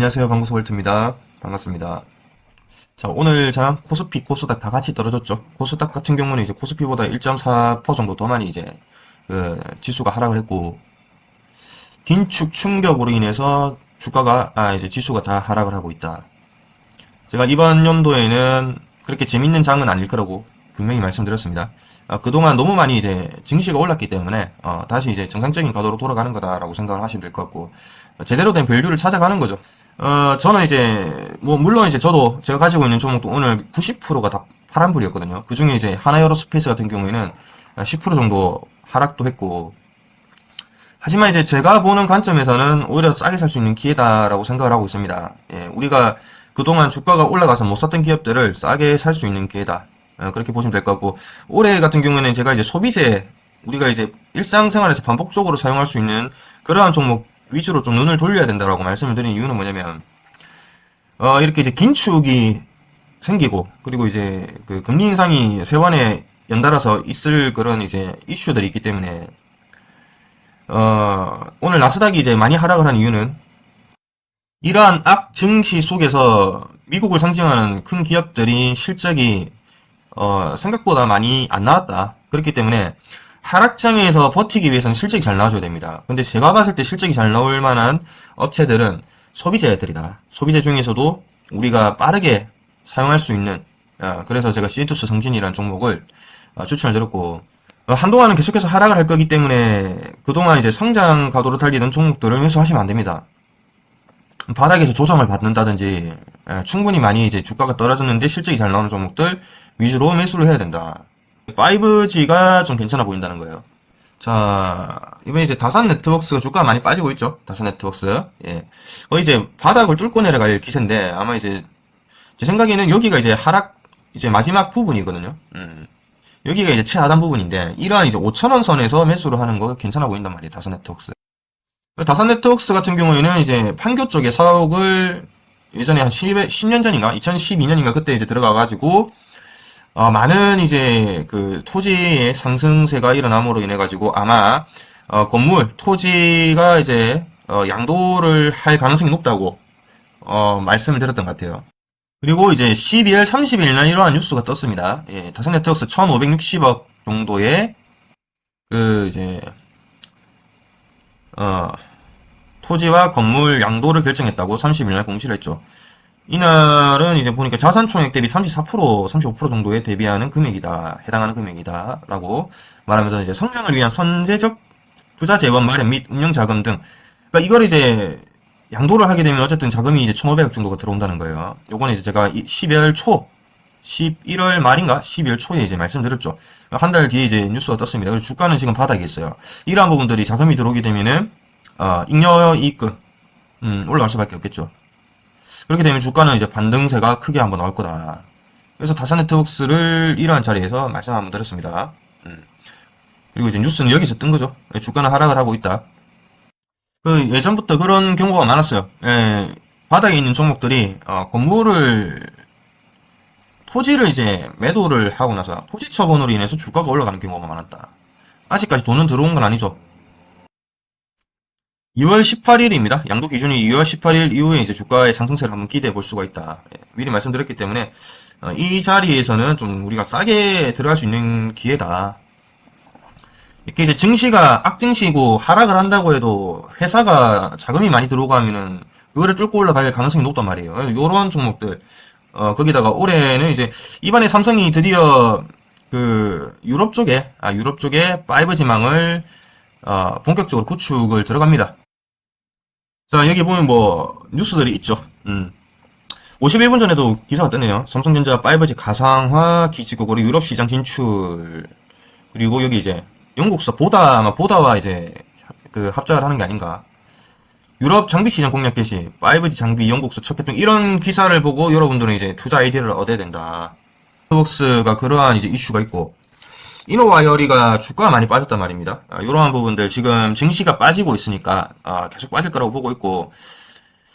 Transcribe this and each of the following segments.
안녕하세요. 방구석 월트입니다. 반갑습니다. 자, 오늘 자, 코스피, 코스닥 다 같이 떨어졌죠. 코스닥 같은 경우는 이제 코스피보다 1.4% 정도 더 많이 이제, 그, 지수가 하락을 했고, 긴축 충격으로 인해서 주가가, 아, 이제 지수가 다 하락을 하고 있다. 제가 이번 연도에는 그렇게 재밌는 장은 아닐 거라고 분명히 말씀드렸습니다. 어, 그동안 너무 많이 이제 증시가 올랐기 때문에 어, 다시 이제 정상적인 가도로 돌아가는 거다라고 생각을 하시면 될 것 같고 어, 제대로 된 밸류를 찾아가는 거죠. 어, 저는 이제 뭐 물론 이제 저도 제가 가지고 있는 종목도 오늘 90%가 다 파란불이었거든요. 그 중에 이제 하나여로스페이스 같은 경우에는 10% 정도 하락도 했고 하지만 이제 제가 보는 관점에서는 오히려 싸게 살 수 있는 기회다라고 생각을 하고 있습니다. 예, 우리가 그동안 주가가 올라가서 못 샀던 기업들을 싸게 살 수 있는 기회다. 어, 그렇게 보시면 될 것 같고 올해 같은 경우에는 제가 이제 소비재 우리가 이제 일상생활에서 반복적으로 사용할 수 있는 그러한 종목 위주로 좀 눈을 돌려야 된다라고 말씀을 드린 이유는 뭐냐면 어, 이렇게 이제 긴축이 생기고 그리고 이제 그 금리 인상이 세완에 연달아서 있을 그런 이제 이슈들이 있기 때문에 어, 오늘 나스닥이 이제 많이 하락을 한 이유는 이러한 악 증시 속에서 미국을 상징하는 큰 기업들이 실적이 어, 생각보다 많이 안 나왔다. 그렇기 때문에 하락장에서 버티기 위해서는 실적이 잘 나와줘야 됩니다. 근데 제가 봤을 때 실적이 잘 나올 만한 업체들은 소비재들이다. 소비재 중에서도 우리가 빠르게 사용할 수 있는 어, 그래서 제가 시엔투스 성진이라는 종목을 어, 추천을 드렸고 어, 한동안은 계속해서 하락을 할 거기 때문에 그동안 이제 성장 가도로 달리던 종목들을 회수하시면 안 됩니다. 바닥에서 조정을 받는다든지 예, 충분히 많이 이제 주가가 떨어졌는데 실적이 잘 나오는 종목들 위주로 매수를 해야 된다. 5G가 좀 괜찮아 보인다는 거예요. 자, 이번에 이제 다산 네트워크스가 주가가 많이 빠지고 있죠. 다산 네트워크스. 예. 거의 이제 바닥을 뚫고 내려갈 기세인데 아마 이제 제 생각에는 여기가 이제 하락 이제 마지막 부분이거든요. 음. 여기가 이제 최하단 부분인데 이러한 이제 5천원 선에서 매수를 하는 거 괜찮아 보인단 말이에요. 다산 네트워크스. 다산 네트워크스 같은 경우에는 이제 판교 쪽에 사옥을 예전에 한 10, 10년 전인가 2012년인가 그때 이제 들어가가지고 어, 많은 이제 그 토지의 상승세가 일어남으로 인해 가지고 아마 어, 건물 토지가 이제 어, 양도를 할 가능성이 높다고 어, 말씀을 드렸던 것 같아요. 그리고 이제 12월 30일 날 이러한 뉴스가 떴습니다. 예, 다산 네트워크스 1,560억 정도의 그 이제 어, 토지와 건물 양도를 결정했다고 30일 날 공시를 했죠. 이날은 이제 보니까 자산 총액 대비 34%, 35% 정도에 대비하는 금액이다. 해당하는 금액이다. 라고 말하면서 이제 성장을 위한 선제적 투자 재원 마련 및 운영 자금 등. 그러니까 이걸 이제 양도를 하게 되면 어쨌든 자금이 이제 1,500억 정도가 들어온다는 거예요. 요거는 이제 제가 12월 초, 11월 말인가? 12월 초에 이제 말씀드렸죠. 한 달 뒤에 이제 뉴스가 떴습니다. 그리고 주가는 지금 바닥에 있어요. 이러한 부분들이 자금이 들어오게 되면은, 어, 잉여 이익금, 음, 올라갈 수밖에 없겠죠. 그렇게 되면 주가는 이제 반등세가 크게 한번 나올 거다. 그래서 다산 네트워크스를 이러한 자리에서 말씀 한번 드렸습니다. 음. 그리고 이제 뉴스는 여기서 뜬 거죠. 예, 주가는 하락을 하고 있다. 그 예전부터 그런 경우가 많았어요. 예, 바닥에 있는 종목들이 어, 건물을 토지를 이제 매도를 하고 나서 토지 처분으로 인해서 주가가 올라가는 경우가 많았다. 아직까지 돈은 들어온 건 아니죠. 2월 18일입니다. 양도 기준이 2월 18일 이후에 이제 주가의 상승세를 한번 기대해 볼 수가 있다. 예, 미리 말씀드렸기 때문에 어, 이 자리에서는 좀 우리가 싸게 들어갈 수 있는 기회다. 이렇게 이제 증시가 악증시고 하락을 한다고 해도 회사가 자금이 많이 들어가면은 이거를 뚫고 올라갈 가능성이 높단 말이에요. 요런 종목들 어 거기다가 올해는 이제 이번에 삼성이 드디어 그 유럽 쪽에 아 유럽 쪽에 5G망을 어 본격적으로 구축을 들어갑니다. 자, 여기 보면 뭐, 뉴스들이 있죠. 음. 51분 전에도 기사가 뜨네요. 삼성전자 5G 가상화 기지국으로 유럽 시장 진출. 그리고 여기 이제, 영국서 보다, 아마 보다와 이제, 그 합작을 하는 게 아닌가. 유럽 장비 시장 공략 개시, 5G 장비 영국서 첫 개통, 이런 기사를 보고 여러분들은 이제 투자 아이디어를 얻어야 된다. 스벅스가 그러한 이제 이슈가 있고, 이노와이어리가 주가가 많이 빠졌단 말입니다. 아, 이러한 부분들 지금 증시가 빠지고 있으니까 아, 계속 빠질 거라고 보고 있고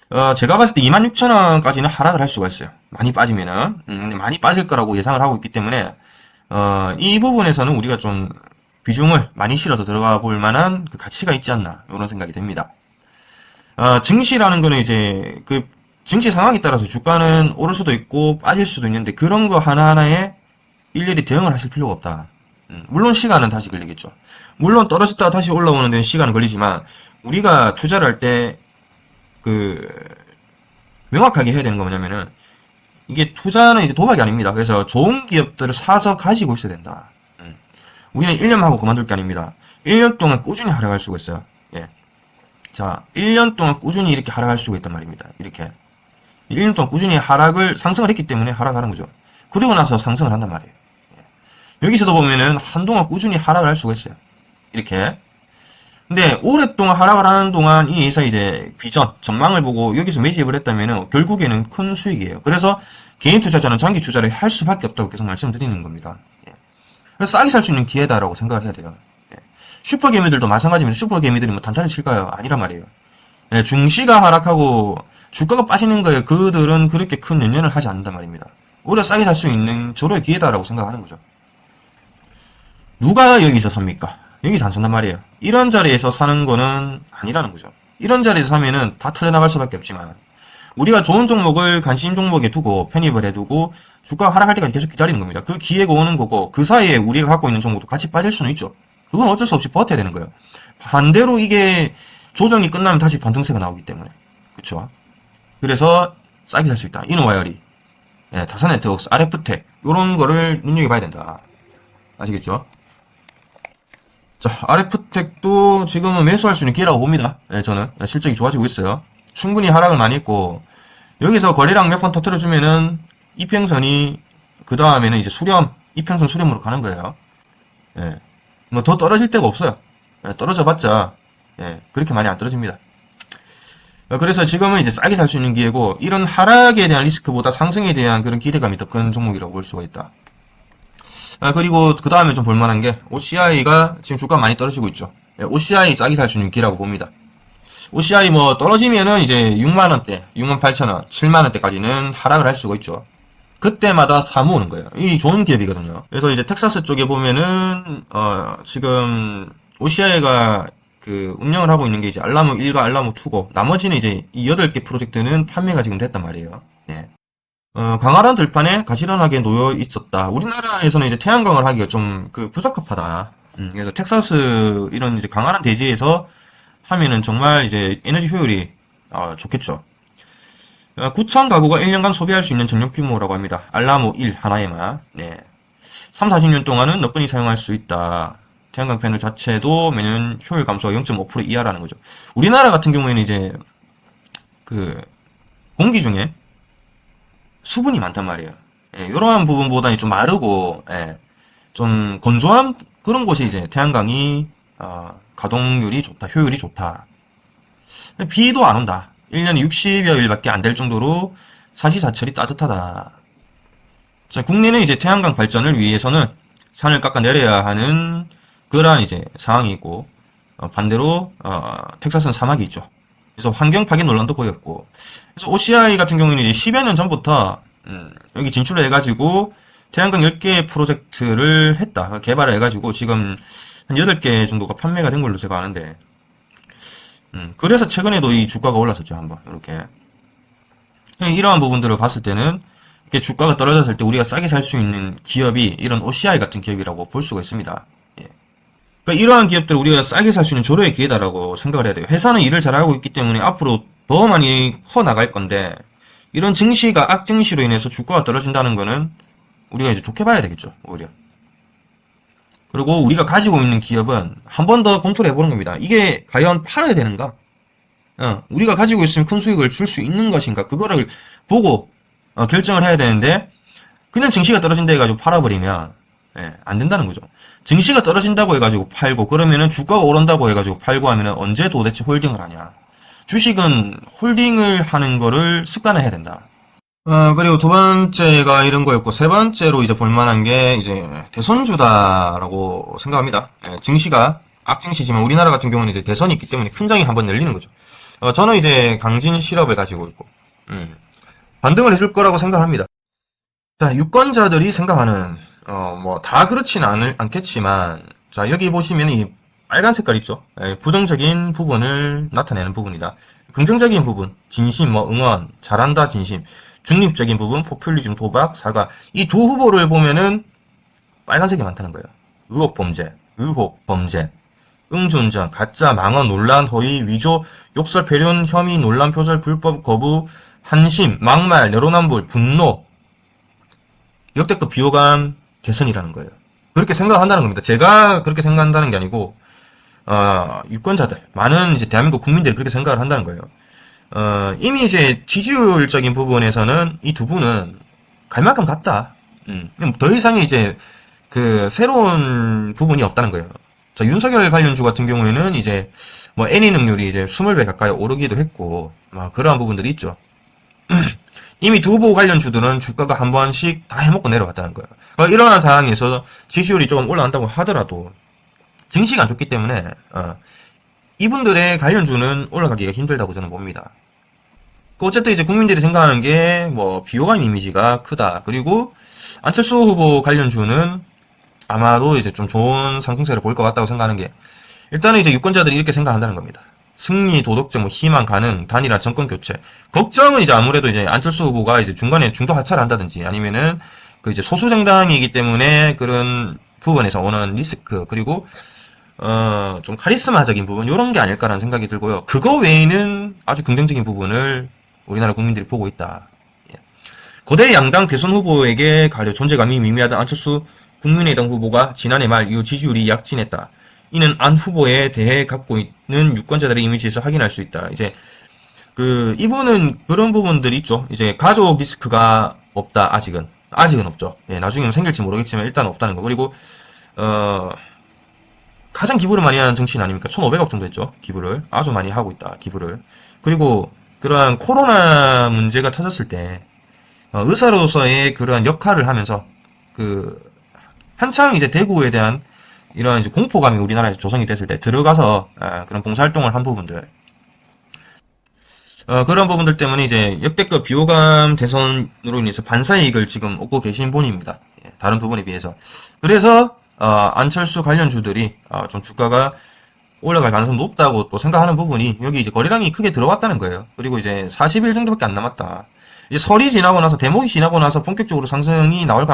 어, 제가 봤을 때 26,000원까지는 하락을 할 수가 있어요. 많이 빠지면은 음, 많이 빠질 거라고 예상을 하고 있기 때문에 어, 이 부분에서는 우리가 좀 비중을 많이 실어서 들어가 볼 만한 그 가치가 있지 않나 이런 생각이 듭니다. 어, 증시라는 거는 이제 그 증시 상황에 따라서 주가는 오를 수도 있고 빠질 수도 있는데 그런 거 하나하나에 일일이 대응을 하실 필요가 없다. 음, 물론 시간은 다시 걸리겠죠. 물론 떨어졌다가 다시 올라오는 데는 시간은 걸리지만 우리가 투자를 할 때 그 명확하게 해야 되는 거 뭐냐면은 이게 투자는 이제 도박이 아닙니다. 그래서 좋은 기업들을 사서 가지고 있어야 된다. 음. 우리는 1년 하고 그만둘 게 아닙니다. 1년 동안 꾸준히 하락할 수가 있어요. 예. 자, 1년 동안 꾸준히 이렇게 하락할 수가 있단 말입니다. 이렇게. 1년 동안 꾸준히 하락을 상승을 했기 때문에 하락하는 거죠. 그리고 나서 상승을 한단 말이에요. 예. 여기서도 보면은 한동안 꾸준히 하락을 할 수가 있어요. 이렇게. 근데 오랫동안 하락을 하는 동안 이 회사 이제 비전, 전망을 보고 여기서 매집을 했다면은 결국에는 큰 수익이에요. 그래서 개인 투자자는 장기 투자를 할 수밖에 없다고 계속 말씀드리는 겁니다. 예. 그래서 싸게 살 수 있는 기회다라고 생각을 해야 돼요. 예. 슈퍼 개미들도 마찬가지입니다. 슈퍼 개미들이 뭐 단타를 칠까요? 아니란 말이에요. 예, 중시가 하락하고 주가가 빠지는 거에 그들은 그렇게 큰 연연을 하지 않는단 말입니다. 오히려 싸게 살 수 있는 저로의 기회다라고 생각하는 거죠. 누가 여기서 삽니까? 여기서 안 산단 말이에요. 이런 자리에서 사는 거는 아니라는 거죠. 이런 자리에서 사면은 다 털려나갈 수밖에 없지만 우리가 좋은 종목을 관심 종목에 두고 편입을 해두고 주가가 하락할 때까지 계속 기다리는 겁니다. 그 기회가 오는 거고 그 사이에 우리가 갖고 있는 종목도 같이 빠질 수는 있죠. 그건 어쩔 수 없이 버텨야 되는 거예요. 반대로 이게 조정이 끝나면 다시 반등세가 나오기 때문에 그쵸? 그래서 싸게 살 수 있다. 이노와이어리, 예, 다산네트웍스, RF텍 이런 거를 눈여겨봐야 된다. 아시겠죠? 자, RF텍도 지금은 매수할 수 있는 기회라고 봅니다. 예, 저는 실적이 좋아지고 있어요. 충분히 하락을 많이 했고 여기서 거래량 몇 번 터트려주면은 이평선이 그 다음에는 이제 수렴, 이평선 수렴으로 가는 거예요. 예, 뭐 더 떨어질 데가 없어요. 예, 떨어져 봤자 예, 그렇게 많이 안 떨어집니다. 어, 그래서 지금은 이제 싸게 살 수 있는 기회고 이런 하락에 대한 리스크보다 상승에 대한 그런 기대감이 더 큰 종목이라고 볼 수가 있다. 아, 그리고 그 다음에 좀 볼만한 게 OCI가 지금 주가 많이 떨어지고 있죠. 예, OCI 싸게 살수 있는 기라고 봅니다. OCI 뭐 떨어지면은 이제 6만 원대, 6만 8천 원, 7만 원대까지는 하락을 할 수가 있죠. 그때마다 사모으는 거예요. 이 좋은 기업이거든요. 그래서 이제 텍사스 쪽에 보면은 어 지금 OCI가 그 운영을 하고 있는 게 이제 알라모 1과 알라모 2고 나머지는 이제 이 8개 프로젝트는 판매가 지금 됐단 말이에요. 예. 어, 광활한 들판에 가지런하게 놓여 있었다. 우리나라에서는 이제 태양광을 하기가 좀 그 부적합하다. 음, 그래서 텍사스 이런 이제 광활한 대지에서 하면은 정말 이제 에너지 효율이 어, 좋겠죠. 어, 9천 가구가 1년간 소비할 수 있는 전력 규모라고 합니다. 알라모 1 하나에만. 네. 3, 40년 동안은 너끈히 사용할 수 있다. 태양광 패널 자체도 매년 효율 감소가 0.5% 이하라는 거죠. 우리나라 같은 경우에는 이제 그 공기 중에 수분이 많단 말이에요. 예, 이러한 부분보다는 좀 마르고 예, 좀 건조한 그런 곳이 이제 태양광이 어, 가동률이 좋다, 효율이 좋다. 비도 안 온다. 1년에 60여 일밖에 안 될 정도로 사시사철이 따뜻하다. 자, 국내는 이제 태양광 발전을 위해서는 산을 깎아 내려야 하는 그러한 이제 상황이 있고 어, 반대로 어, 텍사스는 사막이 있죠. 그래서 환경 파괴 논란도 거의 없고 그래서 OCI 같은 경우에는 이제 10여 년 전부터 음, 여기 진출을 해가지고 태양광 10개 프로젝트를 했다. 개발을 해가지고 지금 한 8개 정도가 판매가 된 걸로 제가 아는데 음, 그래서 최근에도 이 주가가 올랐었죠. 한번 이렇게 이러한 부분들을 봤을 때는 이렇게 주가가 떨어졌을 때 우리가 싸게 살 수 있는 기업이 이런 OCI 같은 기업이라고 볼 수가 있습니다. 예. 그러니까 이러한 기업들을 우리가 싸게 살 수 있는 조로의 기회다라고 생각을 해야 돼요. 회사는 일을 잘하고 있기 때문에 앞으로 더 많이 커 나갈 건데 이런 증시가 악증시로 인해서 주가가 떨어진다는 거는 우리가 이제 좋게 봐야 되겠죠. 오히려. 그리고 우리가 가지고 있는 기업은 한 번 더 검토를 해보는 겁니다. 이게 과연 팔아야 되는가? 어, 우리가 가지고 있으면 큰 수익을 줄 수 있는 것인가? 그거를 보고 어, 결정을 해야 되는데 그냥 증시가 떨어진다 해가지고 팔아버리면 예, 안 된다는 거죠. 증시가 떨어진다고 해가지고 팔고 그러면은 주가가 오른다고 해가지고 팔고 하면은 언제 도대체 홀딩을 하냐. 주식은 홀딩을 하는 거를 습관화해야 된다. 어, 그리고 두 번째가 이런 거였고, 세 번째로 이제 볼만한 게, 이제, 대선주다라고 생각합니다. 예, 증시가 악증시지만 우리나라 같은 경우는 이제 대선이 있기 때문에 큰 장이 한번 열리는 거죠. 어, 저는 이제 강진 실업을 가지고 있고, 음, 반등을 해줄 거라고 생각합니다. 자, 유권자들이 생각하는, 어, 뭐, 다 그렇지는 않을, 않겠지만, 자, 여기 보시면 이 빨간 색깔 있죠? 예, 부정적인 부분을 나타내는 부분이다. 긍정적인 부분, 진심, 뭐 응원, 잘한다, 진심, 중립적인 부분, 포퓰리즘, 도박, 사과 이 두 후보를 보면은 빨간색이 많다는 거예요. 의혹 범죄, 의혹 범죄, 응주운전, 가짜, 망언, 논란, 허위, 위조, 욕설, 배련, 혐의, 논란, 표절, 불법, 거부, 한심, 막말, 내로남불, 분노, 역대급 비호감 개선이라는 거예요. 그렇게 생각한다는 겁니다. 제가 그렇게 생각한다는 게 아니고, 어, 유권자들, 많은 이제 대한민국 국민들이 그렇게 생각을 한다는 거예요. 어, 이미 이제 지지율적인 부분에서는 이 두 분은 갈 만큼 갔다. 음, 더 이상의 이제 그 새로운 부분이 없다는 거예요. 자, 윤석열 관련주 같은 경우에는 이제 뭐 N의 능률이 이제 20배 가까이 오르기도 했고, 막 그러한 부분들이 있죠. 이미 두 후보 관련주들은 주가가 한 번씩 다 해먹고 내려갔다는 거예요. 어, 이러한 상황에서 지지율이 조금 올라간다고 하더라도 증시가 안 좋기 때문에 어, 이분들의 관련주는 올라가기가 힘들다고 저는 봅니다. 그 어쨌든 이제 국민들이 생각하는 게 뭐 비호감 이미지가 크다. 그리고 안철수 후보 관련주는 아마도 이제 좀 좋은 상승세를 보일 것 같다고 생각하는 게 일단은 이제 유권자들이 이렇게 생각한다는 겁니다. 승리, 도덕적, 뭐 희망 가능, 단일화, 정권 교체. 걱정은 이제 아무래도 이제 안철수 후보가 이제 중간에 중도 하차를 한다든지 아니면은 그 이제 소수 정당이기 때문에 그런 부분에서 오는 리스크 그리고 어, 좀 카리스마적인 부분, 요런 게 아닐까라는 생각이 들고요. 그거 외에는 아주 긍정적인 부분을 우리나라 국민들이 보고 있다. 예. 거대 양당 대선 후보에게 가려 존재감이 미미하던 안철수 국민의당 후보가 지난해 말 이후 지지율이 약진했다. 이는 안 후보에 대해 갖고 있는 유권자들의 이미지에서 확인할 수 있다. 이제 그 이분은 그런 부분들이 있죠. 이제 가족 리스크가 없다. 아직은 아직은 없죠. 예, 나중에는 생길지 모르겠지만 일단 없다는 거. 그리고 어 가장 기부를 많이 하는 정치인 아닙니까? 1,500억 정도 했죠. 기부를. 아주 많이 하고 있다. 기부를. 그리고 그러한 코로나 문제가 터졌을 때 어, 의사로서의 그러한 역할을 하면서 그 한창 이제 대구에 대한 이런 이제 공포감이 우리나라에서 조성이 됐을 때 들어가서 아, 그런 봉사활동을 한 부분들 어, 그런 부분들 때문에 이제 역대급 비호감 대선으로 인해서 반사 이익을 지금 얻고 계신 분입니다. 예, 다른 부분에 비해서. 그래서 어, 안철수 관련 주들이 어, 좀 주가가 올라갈 가능성이 높다고 또 생각하는 부분이 여기 이제 거래량이 크게 들어왔다는 거예요. 그리고 이제 40일 정도밖에 안 남았다. 이제 설이 지나고 나서 대목이 지나고 나서 본격적으로 상승이 나올 가능성이